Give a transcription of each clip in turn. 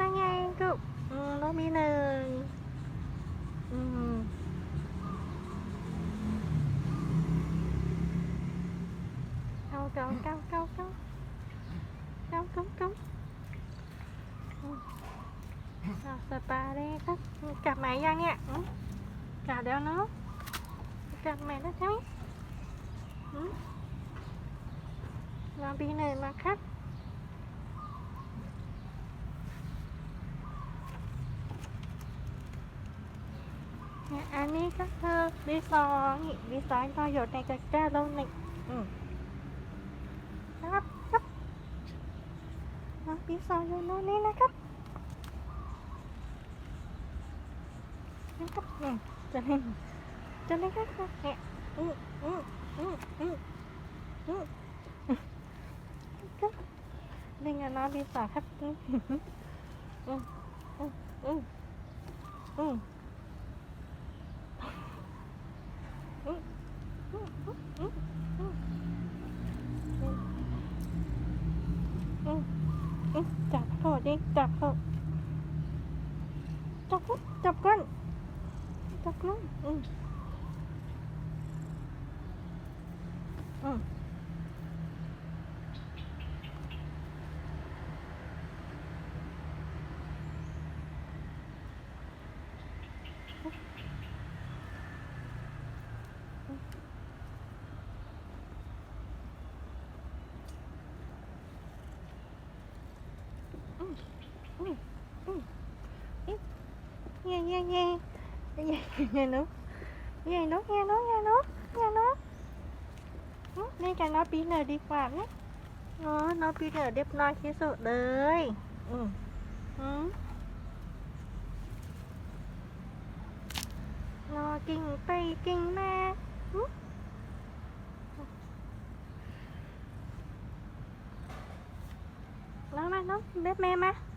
นั่นไงก็อืมน้องมีหนึ่งอืมเอาเก้าเก้าเก้าเก้าเก้าเก้าเก้าสปาเลยครับกลับไหมยังเนี่ยอืมกลับแล้วเนาะกลับไหมแล้วใช่ไหมอืมน้องปีหนึ่งมาครับ เนี่ยอันนี้ก็คือวีสองนี่วีสองก็อยู่ในกระแก้ล้วหนึ่งอืมครับครับวิสองอยู่โน่นนี่นะครับนะครับเนี่ยจะเล่นจะเล่นครับเนี่ยอืมอืมอืมอืมอืมครับเล่นกับน้องวีสองครับอืมอืมอืมอืมอืม อืมอืม จับเขาดิจับเขาจับเขาจับก้นจับก้นอืมอืมอื มอืมอืมเย่เย่เย่เย่เย่นุ๊กเย่นุ๊กเย่นุ๊กเย่นุ๊กเย่นุ๊กอืมนี่กันน้องปีเนอร์ดีกว่า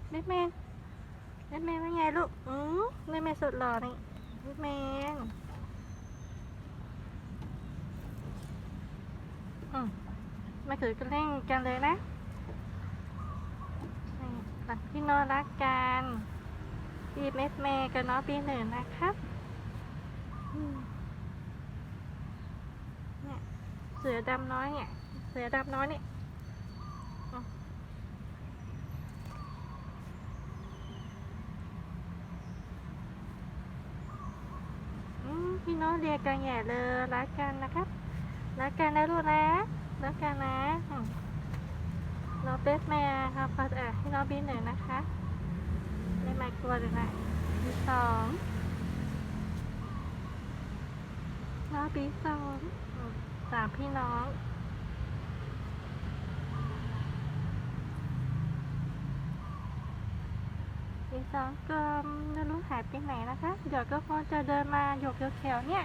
เนี่ยอ๋อน้องเนอร์เรียบร้อยที่สุดเลยอืมอืมรอกิ่งไปกิ่งมาอืมน้องมาน้องเบ็ดแมนมาเบ็ดแมนเบ็ดแมนไงลูกอืมเบ็ดแมนสุดหล่อนี่เบ็ดแมนอืมมาถือกันเล่นกันเลยนะหลักพี่นอนรักกันพี่เม็ดแม่กับน้องปีหนึ่งนะครับอืมเนี่ยเสือดำน้อยเนี่ย เสือดำน้อยเนี่ย พี่น้องเรียกกันแหญ่เลยรักกันนะครับรักกันนะลูกนะรักกันนะน้องเบสแม่ครับขอเออให้น้องบีหนึ่งนะคะไม่ไม่กลัวเลยนะบีสองน้องบีสองสามพี่น้องีสองก็ไม่รู้หายไปไหนนะคะเดี๋ยวก็คงจะเดินมาอยู่แถวๆเนี่ย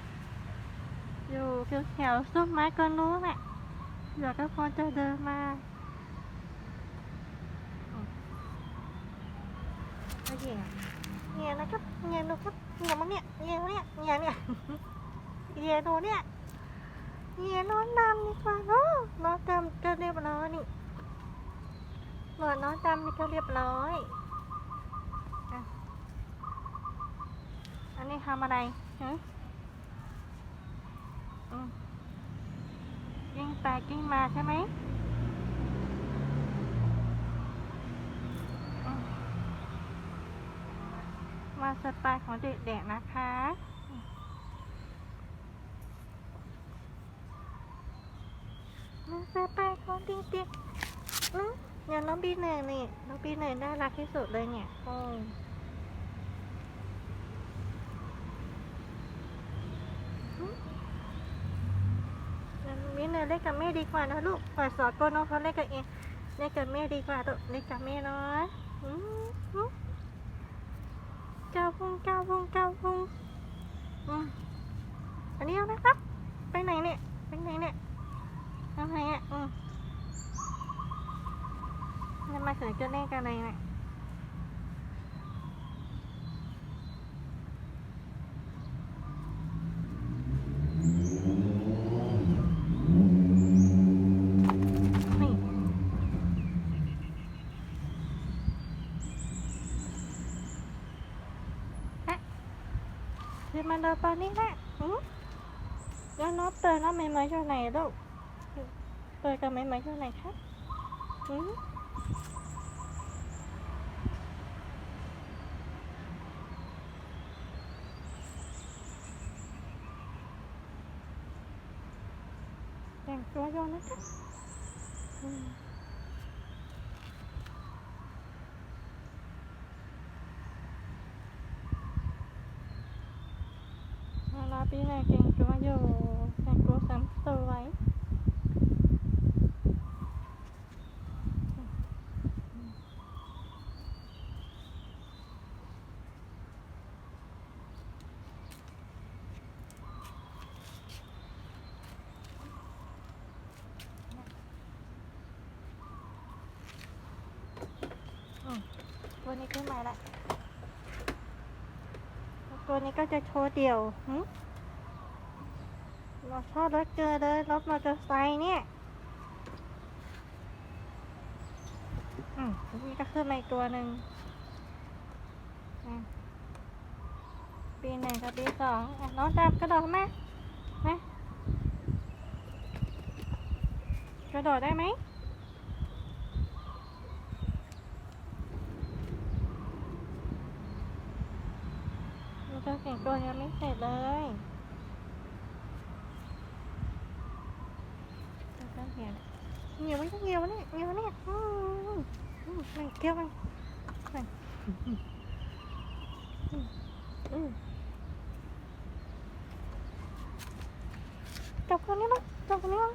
อยู่แถวๆต้นไม้ก็รู้แหละเดี๋ยวก็คงจะเดินมาอืมโอเงี้ยนะครับเงี้ยดูครับเงี้ยมั้งเนี่ยเงี้ยเนี่ยเงี้ยเนี่ยเงี้ยดูเนี่ยเงี้ยน้อนดำดีกว่าเนาะน้อนดำก็เรียบร้อยนี่หนวดน้อนดำนี่ก็เรียบร้อยอะ อันนี้ทำอะไรฮะอืมกิ้งไปกิ้งมาใช่ไหมมาสไตล์ของเด็กๆนะคะมาสไตล์ของเด็กๆอืมอย่างน้องบีเนยนี่น้องบีเนยน่ารักที่สุดเลยเนี่ยโอ้อืม งั้นมิ้นท์ เล่นกับแม่ดีกว่านะลูกปล่อยสอนโกน้องเขาเล่นกับเองเล่นกับแม่ดีกว่าลูกเล่นกับแม่เนาะอืมอืมเก้าพุงเก้าพุงเก้าพุงอืมอันนี้เอานะครับ ไปไหนเนี่ย ไปไหนเนี่ยทำไงอะอืมแล้วมาถึงจะเล่นกันอะไรเนี่ยนี่ ขึ้นมาเดินตอนนี้แหละหืมแล้วน้องเปิดน้องใหม่ๆอยู่ไหนลูกเปิดกับใหม่ๆอยู่ไหนครับหืมแต่งตัวอยู่นะคะอืมเวลาปีไหนเก่งตัวอยู่แต่งตัวซ้ำสวยอืมตัวนี้ขึ้นมาแล้วตัวนี้ก็จะโชว์เดี่ยวหึ เราชอบรถเกินเลยรถมอเตอร์ไซค์เนี่ย อืมนี่ก็ขึ้นมาอีกตัวหนึ่งปีหนึ่งกับปีสองน้องจับกระโดดไหมไหมกระโดดได้ไหมเราจะเก่งตัวยังไม่เสร็จเลย ก็เหี่ยว เหี่ยวไม่ใช่เหี่ยวเนี่ยเหี่ยวเนี่ยอืมอืมมันเกี่ยวมันมันอืมอืมอืมจับคนนี้มั้งจับคนนี้มั้ง